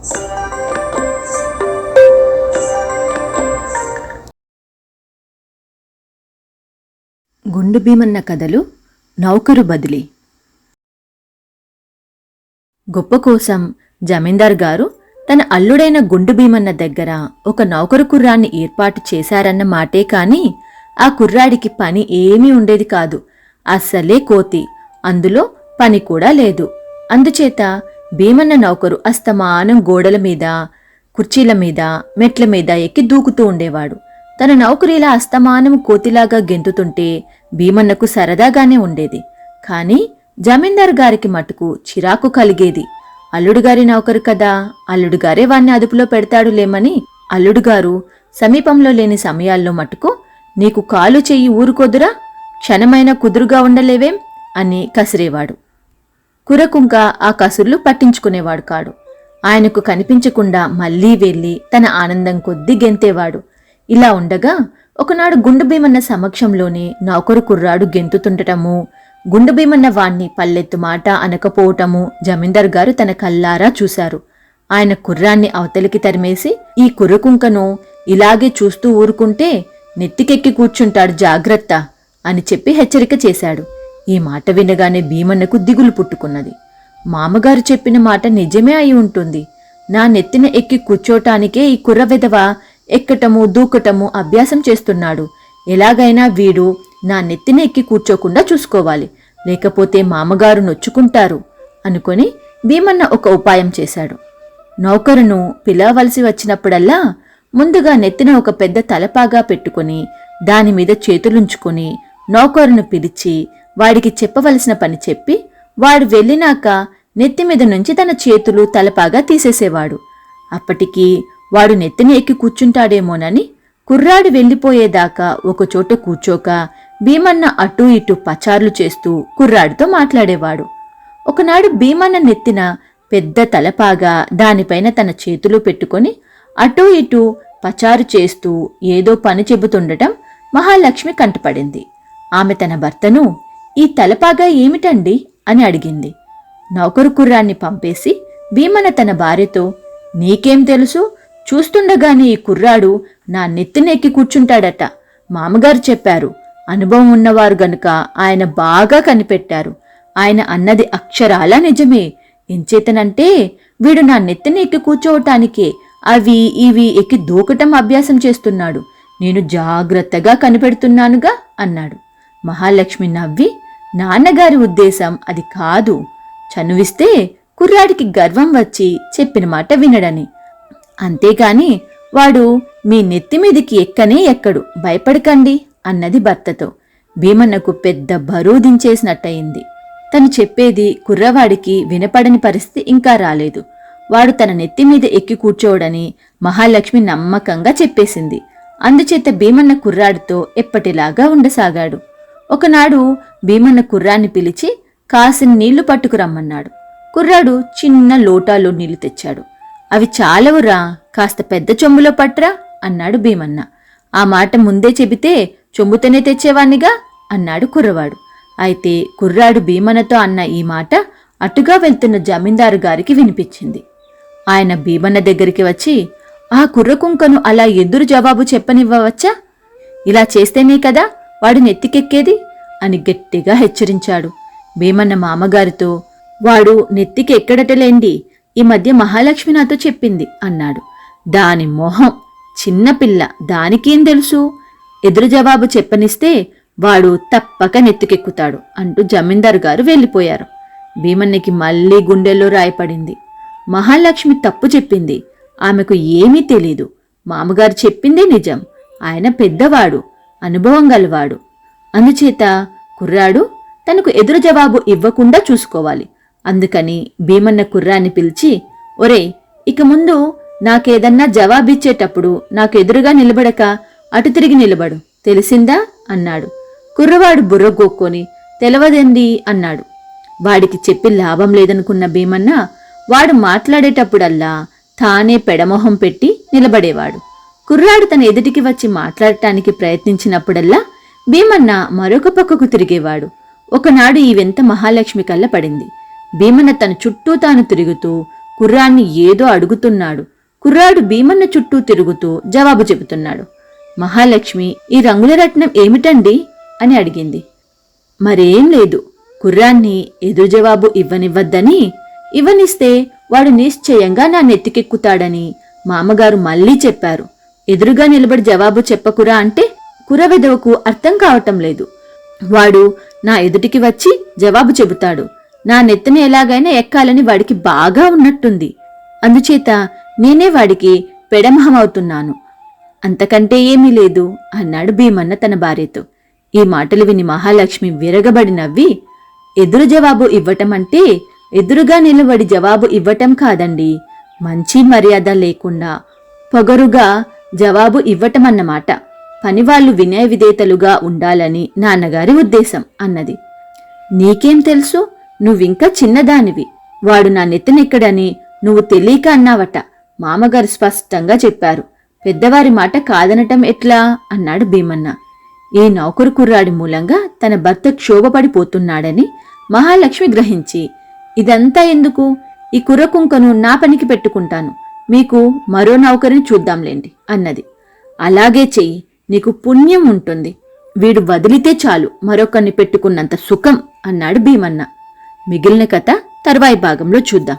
గుండు భీమన్న కథలు నౌకరు బదిలీ. గొప్ప కోసం జమీందార్ గారు తన అల్లుడైన గుండు భీమన్న దగ్గర ఒక నౌకరు కుర్రాన్ని ఏర్పాటు చేశారన్న మాటే కాని ఆ కుర్రాడికి పని ఏమీ ఉండేది కాదు. అస్సలే కోతి. అందులో పని కూడా లేదు. అందుచేత భీమన్న నౌకరు అస్తమానం గోడల మీద కుర్చీల మీద మెట్ల మీద ఎక్కి దూకుతూ ఉండేవాడు. తన నౌకరీలా అస్తమానం కోతిలాగా గెంతుతుంటే భీమన్నకు సరదాగానే ఉండేది. కాని జమీందారు గారికి మటుకు చిరాకు కలిగేది. అల్లుడుగారి నౌకరు కదా అల్లుడుగారే వాణ్ణి అదుపులో పెడతాడు లేమని అల్లుడుగారు సమీపంలో లేని సమయాల్లో మటుకు నీకు కాలు చెయ్యి ఊరుకోదురా క్షణమైన కుదురుగా ఉండలేవేం? అని కసిరేవాడు. కురకుంక ఆ కసుర్లు పట్టించుకునేవాడు కాడు. ఆయనకు కనిపించకుండా మళ్ళీ వెళ్ళి తన ఆనందం కొద్ది గెంతేవాడు. ఇలా ఉండగా ఒకనాడు గుండు భీమన్న సమక్షంలోనే నౌకరు కుర్రాడు గెంతుతుండటము గుండు భీమన్న వాణ్ణి పల్లెత్తు మాట అనకపోవటము జమీందార్ గారు తన కల్లారా చూశారు. ఆయన కుర్రాన్ని అవతలికి తరిమేసి ఈ కుర్రకుంకను ఇలాగే చూస్తూ ఊరుకుంటే నెత్తికెక్కి కూర్చుంటాడు జాగ్రత్త అని చెప్పి హెచ్చరిక చేశాడు. ఈ మాట వినగానే భీమన్నకు దిగులు పుట్టుకున్నది. మామగారు చెప్పిన మాట నిజమే అయి ఉంటుంది. నా నెత్తిన ఎక్కి కూర్చోటానికే ఈ కుర్ర విధవ ఎక్కటము దూకటము అభ్యాసం చేస్తున్నాడు. ఎలాగైనా వీడు నా నెత్తిన ఎక్కి కూర్చోకుండా చూసుకోవాలి. లేకపోతే మామగారు నొచ్చుకుంటారు అనుకొని భీమన్న ఒక ఉపాయం చేశాడు. నౌకరును పిలవలసి వచ్చినప్పుడల్లా ముందుగా నెత్తిన ఒక పెద్ద తలపాగా పెట్టుకుని దానిమీద చేతులుంచుకుని నౌకరును పిలిచి వాడికి చెప్పవలసిన పని చెప్పి వాడు వెళ్ళినాక నెత్తిమీద నుంచి తన చేతులు తలపాగా తీసేసేవాడు. అప్పటికి వాడు నెత్తిని ఎక్కి కూర్చుంటాడేమోనని కుర్రాడు వెళ్ళిపోయేదాకా ఒకచోట కూర్చోక భీమన్న అటూ ఇటూ పచార్లు చేస్తూ కుర్రాడితో మాట్లాడేవాడు. ఒకనాడు భీమన్న నెత్తిన పెద్ద తలపాగా దానిపైన తన చేతులు పెట్టుకొని అటూ ఇటూ పచారు చేస్తూ ఏదో పని చెబుతుండటం మహాలక్ష్మి కంటపడింది. ఆమె తన భర్తను ఈ తలపాగా ఏమిటండి? అని అడిగింది. నౌకరు కుర్రాన్ని పంపేసి భీమన తన భార్యతో నీకేం తెలుసు? చూస్తుండగానే ఈ కుర్రాడు నా నెత్తినెక్కి కూర్చుంటాడట మామగారు చెప్పారు. అనుభవం ఉన్నవారు గనుక ఆయన బాగా కనిపెట్టారు. ఆయన అన్నది అక్షరాలా నిజమే. ఎంచేతనంటే వీడు నా నెత్తిన ఎక్కి కూర్చోవటానికే అవి ఇవి ఎక్కి దూకటం అభ్యాసం చేస్తున్నాడు. నేను జాగ్రత్తగా కనిపెడుతున్నానుగా అన్నాడు. మహాలక్ష్మి నవ్వి నాన్నగారి ఉద్దేశం అది కాదు. చనువిస్తే కుర్రాడికి గర్వం వచ్చి చెప్పిన మాట వినడని. అంతేకాని వాడు మీ నెత్తి మీదికి ఎక్కనే ఎక్కడు భయపడకండి అన్నది భర్తతో. భీమన్నకు పెద్ద బరువు దించేసినట్టయింది. తను చెప్పేది కుర్రవాడికి వినపడని పరిస్థితి ఇంకా రాలేదు. వాడు తన నెత్తి మీద ఎక్కి కూర్చోడని మహాలక్ష్మి నమ్మకంగా చెప్పేసింది. అందుచేత భీమన్న కుర్రాడితో ఎప్పటిలాగా ఉండసాగాడు. ఒకనాడు భీమన్న కుర్రాన్ని పిలిచి కాసిన నీళ్ళు పట్టుకురమ్మన్నాడు. కుర్రాడు చిన్న లోటాలో నీళ్ళు తెచ్చాడు. అవి చాలవురా కాస్త పెద్ద చెంబులో పట్రా అన్నాడు భీమన్న. ఆ మాట ముందే చెబితే చెంబుతోనే తెచ్చేవాణ్ణిగా? అన్నాడు కుర్రవాడు. అయితే కుర్రాడు భీమన్నతో అన్న ఈ మాట అటుగా వెళ్తున్న జమీందారు గారికి వినిపించింది. ఆయన భీమన్న దగ్గరికి వచ్చి ఆ కుర్రకుంకను అలా ఎదురు జవాబు చెప్పనివ్వవచ్చా? ఇలా చేస్తేనే కదా వాడు నెత్తికెక్కేది అని గట్టిగా హెచ్చరించాడు. భీమన్న మామగారితో వాడు నెత్తికి ఎక్కడటలేండి ఈ మధ్య మహాలక్ష్మి నాతో చెప్పింది అన్నాడు. దాని మొహం చిన్నపిల్ల దానికేం తెలుసు? ఎదురు జవాబు చెప్పనిస్తే వాడు తప్పక నెత్తికెక్కుతాడు అంటూ జమీందారు గారు వెళ్ళిపోయారు. భీమన్నకి మళ్ళీ గుండెల్లో రాయపడింది. మహాలక్ష్మి తప్పు చెప్పింది. ఆమెకు ఏమీ తెలీదు. మామగారు చెప్పిందే నిజం. ఆయన పెద్దవాడు. అనుభవం గలవాడు. అందుచేత కుర్రాడు తనకు ఎదురు జవాబు ఇవ్వకుండా చూసుకోవాలి. అందుకని భీమన్న కుర్రాన్ని పిలిచి ఒరే ఇక ముందు నాకేదన్నా జవాబిచ్చేటప్పుడు నాకు ఎదురుగా నిలబడక అటు తిరిగి నిలబడు. తెలిసిందా? అన్నాడు. కుర్రవాడు బుర్రగోక్కొని తెలవదండి అన్నాడు. వాడికి చెప్పి లాభం లేదనుకున్న భీమన్న వాడు మాట్లాడేటప్పుడల్లా తానే పెడమొహం పెట్టి నిలబడేవాడు. కుర్రాడు తన ఎదుటికి వచ్చి మాట్లాడటానికి ప్రయత్నించినప్పుడల్లా భీమన్న మరొక పక్కకు తిరిగేవాడు. ఒకనాడు ఈ వింత మహాలక్ష్మి కళ్ళ పడింది. భీమన్న తన చుట్టూ తాను తిరుగుతూ కుర్రాన్ని ఏదో అడుగుతున్నాడు. కుర్రాడు భీమన్న చుట్టూ తిరుగుతూ జవాబు చెబుతున్నాడు. మహాలక్ష్మి ఈ రంగుల రత్నం ఏమిటండి? అని అడిగింది. మరేం లేదు. కుర్రాన్ని ఎదురు జవాబు ఇవ్వనివ్వద్దని ఇవ్వనిస్తే వాడు నిశ్చయంగా నా నెత్తికెక్కుతాడని మామగారు మళ్ళీ చెప్పారు. ఎదురుగా నిలబడి జవాబు చెప్పకురా అంటే కురవెదవకు అర్థం కావటం లేదు. వాడు నా ఎదుటికి వచ్చి జవాబు చెబుతాడు. నా నెత్తిని ఎలాగైనా ఎక్కాలని వాడికి బాగా ఉన్నట్టుంది. అందుచేత నేనే వాడికి పెడమహమవుతున్నాను. అంతకంటే ఏమీ లేదు అన్నాడు భీమన్న తన భార్యతో. ఈ మాటలు విని మహాలక్ష్మి విరగబడి నవ్వి ఎదురు జవాబు ఇవ్వటం అంటే ఎదురుగా నిలబడి జవాబు ఇవ్వటం కాదండి. మంచి మర్యాద లేకుండా పొగరుగా జవాబు ఇవ్వటమన్నమాట. పనివాళ్ళు వినయ విధేతలుగా ఉండాలని నాన్నగారి ఉద్దేశం అన్నది. నీకేం తెలుసు? నువ్వింకా చిన్నదానివి. వాడు నా నెత్తినెక్కడని నువ్వు తెలియక అన్నావట. మామగారు స్పష్టంగా చెప్పారు. పెద్దవారి మాట కాదనటం ఎట్లా? అన్నాడు భీమన్న. ఈ నౌకరు కుర్రాడి మూలంగా తన భర్త క్షోభపడిపోతున్నాడని మహాలక్ష్మి గ్రహించి ఇదంతా ఎందుకు? ఈ కుర్రకుంకను నా పనికి పెట్టుకుంటాను. మీకు మరో నౌకరిని చూద్దాంలేండి అన్నది. అలాగే చెయ్యి నీకు పుణ్యం ఉంటుంది. వీడు వదిలితే చాలు మరొకరిని పెట్టుకున్నంత సుఖం అన్నాడు భీమన్న. మిగిలిన కథ తర్వాయి భాగంలో చూద్దాం.